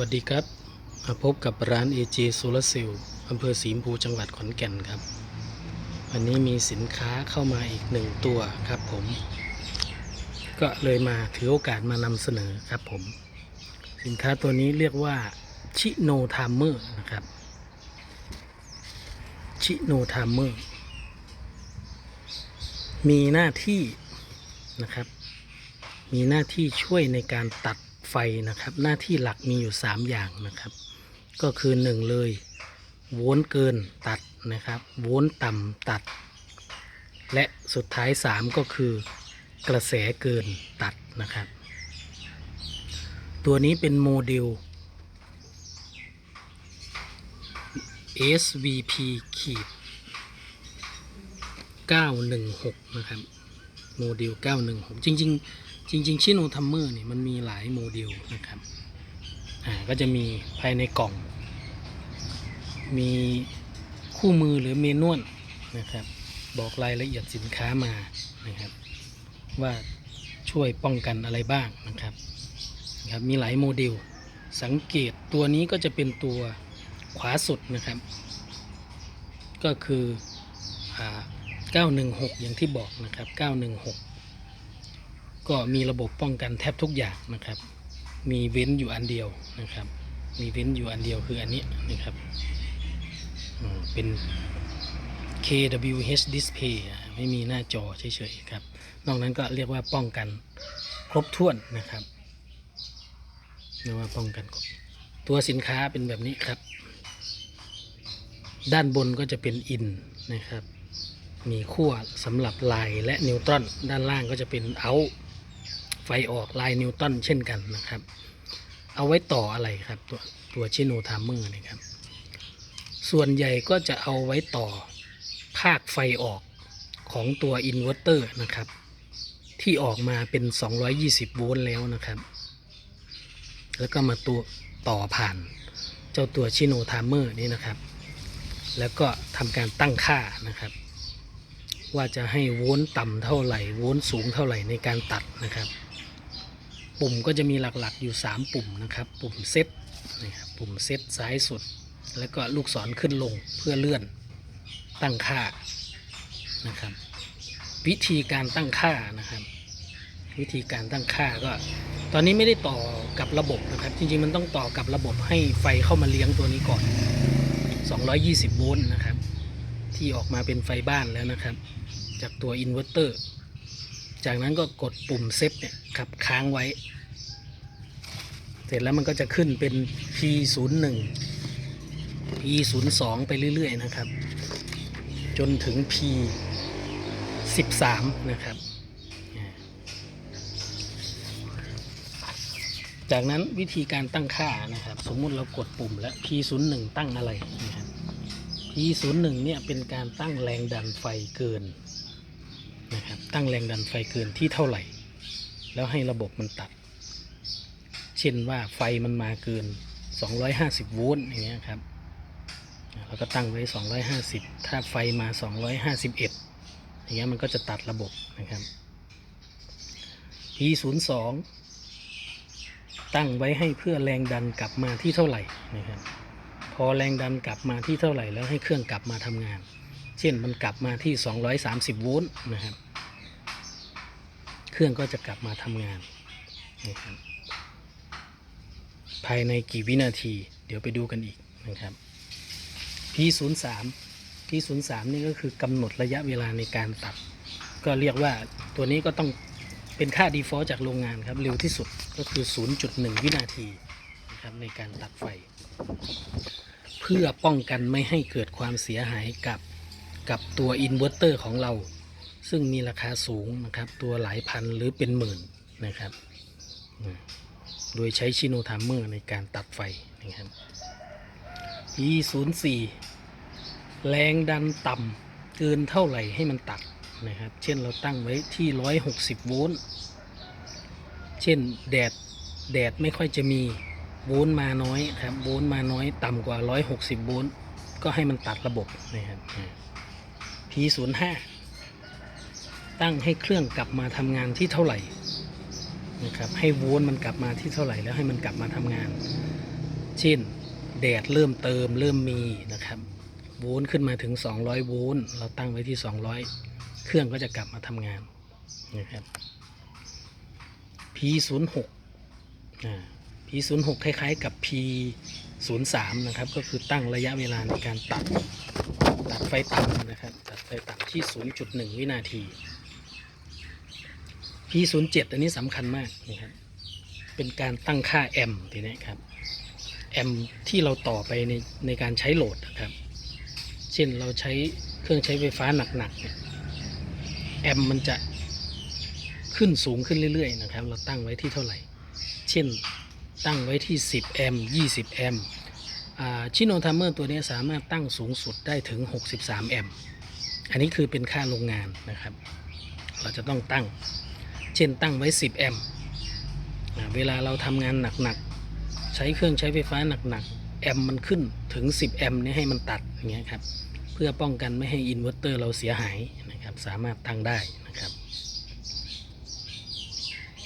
วัสดีครับมาพบกับร้าน AJ Solar Cell อำเภอสีมพูจังหวัดขอนแก่นครับ วันนี้มีสินค้าเข้ามาอีกหนึ่งตัวครับผม ก็เลยมาถือโอกาสมานำเสนอครับผม สินค้าตัวนี้เรียกว่าชิโนทามเมอร์นะครับชิโนทามเมอร์มีหน้าที่นะครับ มีหน้าที่ช่วยในการตัด ไฟนะครับ หน้าที่หลักมีอยู่ 3 อย่างนะครับ ก็คือ 1 เลย โวลต์เกินตัดนะครับ โวลต์ต่ำตัด และสุดท้าย 3 ก็คือกระแสเกินตัดนะครับ ตัวนี้เป็นโมเดล SVP ขีด916 นะครับ โมเดล 916 จริง ๆ จริง ๆ ชิโนทัมเมอร์เนี่ยมันมีหลายโมเดลนะครับ อ่า ก็จะมีภายในกล่อง มีคู่มือหรือเมนวลนะครับ บอกรายละเอียดสินค้ามานะครับ ว่าช่วยป้องกันอะไรบ้างนะครับนะครับ มีหลายโมเดล สังเกตตัวนี้ก็จะเป็นตัวขวาสุดนะครับ ก็คืออ916 อย่างที่บอกนะครับ 916 ก็มีระบบป้องกันแทบทุกอย่างนะครับ มีเว้นอยู่อันเดียวนะครับ มีเว้นอยู่อันเดียวคืออันนี้นะครับเป็น KWH display ไม่มีหน้าจอเฉยๆครับ นอกนั้นก็เรียกว่าป้องกันครบถ้วนนะครับเรียกว่าป้องกันครบตัวสินค้าเป็นแบบนี้ครับ ด้านบนก็จะเป็นอินนะครับ มีขั้วสำหรับลายและนิวตรอน ด้านล่างก็จะเป็นเอา ไฟออกลายนิวตันเช่นกันนะครับ เอาไว้ต่ออะไรครับ ตัวตัวชิโนทามเมอร์นี่ครับ ส่วนใหญ่ก็จะเอาไว้ต่อภาคไฟออกของตัวอินเวอร์เตอร์นะครับ ที่ออกมาเป็น 220 โวลต์แล้วนะครับ แล้วก็มาตัวต่อผ่านเจ้าตัวชิโนทามเมอร์นี่นะครับ แล้วก็ทำการตั้งค่านะครับว่าจะให้โวลต์ต่ำเท่าไหร่ โวลต์สูงเท่าไหร่ในการตัดนะครับ ปุ่มก็จะมีหลักๆอยู่ 3 ปุ่มนะครับ ปุ่มเซตนะครับปุ่มเซตซ้ายสุด แล้วก็ลูกศรขึ้นลงเพื่อเลื่อนตั้งค่านะครับ วิธีการตั้งค่านะครับ วิธีการตั้งค่าก็ ตอนนี้ไม่ได้ต่อกับระบบนะครับ จริงๆมันต้องต่อกับระบบให้ไฟเข้ามาเลี้ยงตัวนี้ก่อน 220 โวลต์นะครับ ที่ออกมาเป็นไฟบ้านแล้วนะครับ จากตัวอินเวอร์เตอร์ จากนั้นก็กดปุ่มเซตเนี่ยครับค้างไว้ เสร็จแล้วมันก็จะขึ้นเป็น P01 P02 ไปเรื่อย ๆ นะครับ จนถึง P13 นะครับ จากนั้นวิธีการตั้งค่านะครับ สมมุติเรากดปุ่มแล้ว P01 ตั้งอะไรนะครับ P01 เนี่ยเป็นการตั้งแรงดันไฟเกิน ตั้งแรงดันไฟเกินที่เท่าไหร่ แล้วให้ระบบมันตัด เช่นว่าไฟมันมาเกิน 250 โวลต์อย่างเงี้ยครับเราก็ตั้งไว้ 250 ถ้าไฟมา 251 อย่างเงี้ยมันก็จะตัดระบบนะครับ P02 ตั้งไว้ให้เพื่อแรงดันกลับมาที่เท่าไหร่นะครับ พอแรงดันกลับมาที่เท่าไหร่แล้วให้เครื่องกลับมาทำงาน เช่นมันกลับมาที่ 230 โวลต์นะครับ เครื่องก็จะกลับมาทำงานนะครับภายในกี่วินาที เดี๋ยวไปดูกันอีกนะครับ P03 P03 นี่ก็คือกำหนดระยะเวลาในการตัด ก็เรียกว่าตัวนี้ก็ต้องเป็นค่า default จากโรงงานครับ เร็วที่สุดก็คือ 0.1 วินาทีนะครับในการตัดไฟ เพื่อป้องกันไม่ให้เกิดความเสียหายกับกับตัวอินเวอร์เตอร์ของเรา ซึ่งมีราคาสูงนะครับ ตัวหลายพันหรือเป็นหมื่นนะครับ โดยใช้ชิโนทามเมอร์ในการตัดไฟนะครับ E04 แรงดันต่ำเกินเท่าไหร่ให้มันตัดนะครับ เช่นเราตั้งไว้ที่ 160 โวลต์ เช่นแดดแดดไม่ค่อยจะมีโวลต์มาน้อยครับโวลต์มาน้อยต่ำกว่า 160 โวลต์ ก็ให้มันตัดระบบนะครับ P05 ตั้งให้เครื่องกลับมาทำงานที่เท่าไหร่นะครับให้โวลต์มันกลับมาที่เท่าไหร่แล้วให้มันกลับมาทำงาน เช่นแดดเริ่มเติมเริ่มมีนะครับโวลต์ขึ้นมาถึง 200 โวลต์เราตั้งไว้ที่ 200 เครื่องก็จะกลับมาทำงานนะครับ P06 อ่า P06 คล้ายๆกับ P03 นะครับ ก็คือตั้งระยะเวลาในการตัด ตัดไฟต่ำนะครับ ตัดไฟต่ำที่ 0.1 วินาที P07 อันนี้สำคัญมากนะครับเป็นการตั้งค่าแอมป์ทีนี้ครับแอมป์ที่เราต่อไปในในการใช้โหลดนะครับ เช่นเราใช้เครื่องใช้ไฟฟ้าหนักๆเนี่ยแอมป์มันจะขึ้นสูงขึ้นเรื่อยๆนะครับ เราตั้งไว้ที่เท่าไหร่ เช่นตั้งไว้ที่ 10 แอมป์20 แอมป์ชิโนทัมเมอร์ตัวนี้สามารถตั้งสูงสุดได้ถึง 63 แอมป์อันนี้คือเป็นค่าโรงงานนะครับ เราจะต้องตั้ง เช่นตั้งไว้ 10 แอมป์เวลาเราทำงานหนักๆ ใช้เครื่องใช้ไฟฟ้าหนักๆ แอมป์มันขึ้นถึง 10 แอมป์นี่ให้มันตัดอย่างเงี้ยครับเพื่อป้องกันไม่ให้อินเวอร์เตอร์เราเสียหายนะครับสามารถตั้งได้นะครับ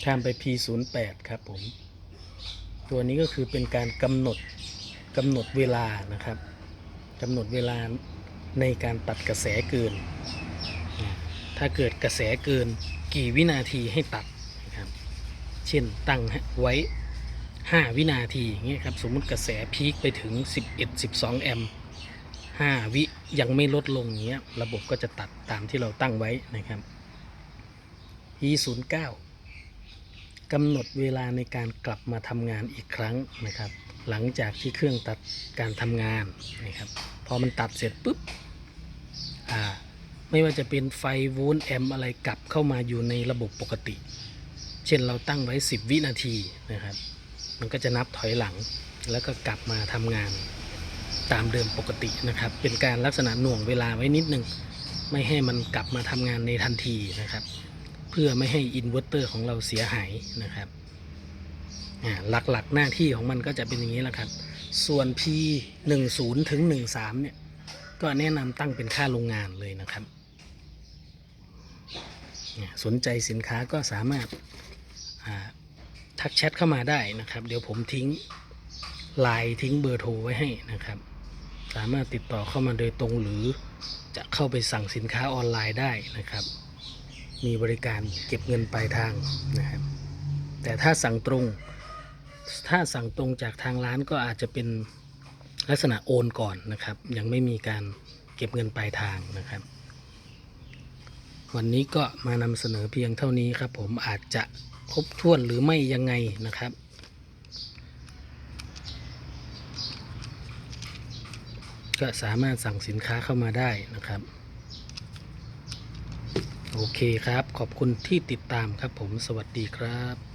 ข้ามไป P08 ครับผม ตัวนี้ก็คือเป็นการกำหนดกำหนดเวลานะครับกำหนดเวลาในการตัดกระแสเกิน ถ้าเกิดกระแสเกิน กี่วินาทีให้ตัดนะครับเช่นตั้งไว้ 5 วินาทีอย่างเงี้ยครับสมมุติกระแสพีคไปถึง 11 12 แอมป์5วิยังไม่ลดลงอย่างเงี้ยระบบก็จะตัดตามที่เราตั้งไว้นะครับ E09 กำหนดเวลาในการกลับมาทำงานอีกครั้งนะครับ หลังจากที่เครื่องตัดการทำงานนะครับ พอมันตัดเสร็จปุ๊บ ไม่ว่าจะเป็นไฟโวลต์แอมป์อะไรกลับเข้ามาอยู่ในระบบปกติ เช่นเราตั้งไว้ 10 วินาทีนะครับ มันก็จะนับถอยหลัง แล้วก็กลับมาทำงานตามเดิมปกตินะครับ เป็นการลักษณะหน่วงเวลาไว้นิดนึง ไม่ให้มันกลับมาทำงานในทันทีนะครับ เพื่อไม่ให้อินเวอร์เตอร์ของเราเสียหายนะครับหลักๆหน้าที่ของมันก็จะเป็นอย่างนี้แหละครับ ส่วน P 1 0ถึง 13 เนี่ย ก็แนะนำตั้งเป็นค่าโรงงานเลยนะครับ สนใจสินค้าก็สามารถาทักแชทเข้ามาได้นะครับ เดี๋ยวผมทิ้งไลน์ทิ้งเบอร์โทรไว้ให้นะครับ สามารถติดต่อเข้ามาโดยตรงหรือจะเข้าไปสั่งสินค้าออนไลน์ได้นะครับ มีบริการเก็บเงินปลายทางนะครับ แต่ถ้าสั่งตรง ถ้าสั่งตรงจากทางร้านก็อาจจะเป็นลักษณะโอนก่อนนะครับ ยังไม่มีการเก็บเงินปลายทางนะครับ วันนี้ก็มานำเสนอเพียงเท่านี้ครับ ผมอาจจะครบถ้วนหรือไม่ยังไงนะครับ ก็สามารถสั่งสินค้าเข้ามาได้นะครับ โอเคครับ ขอบคุณที่ติดตามครับผมสวัสดีครับ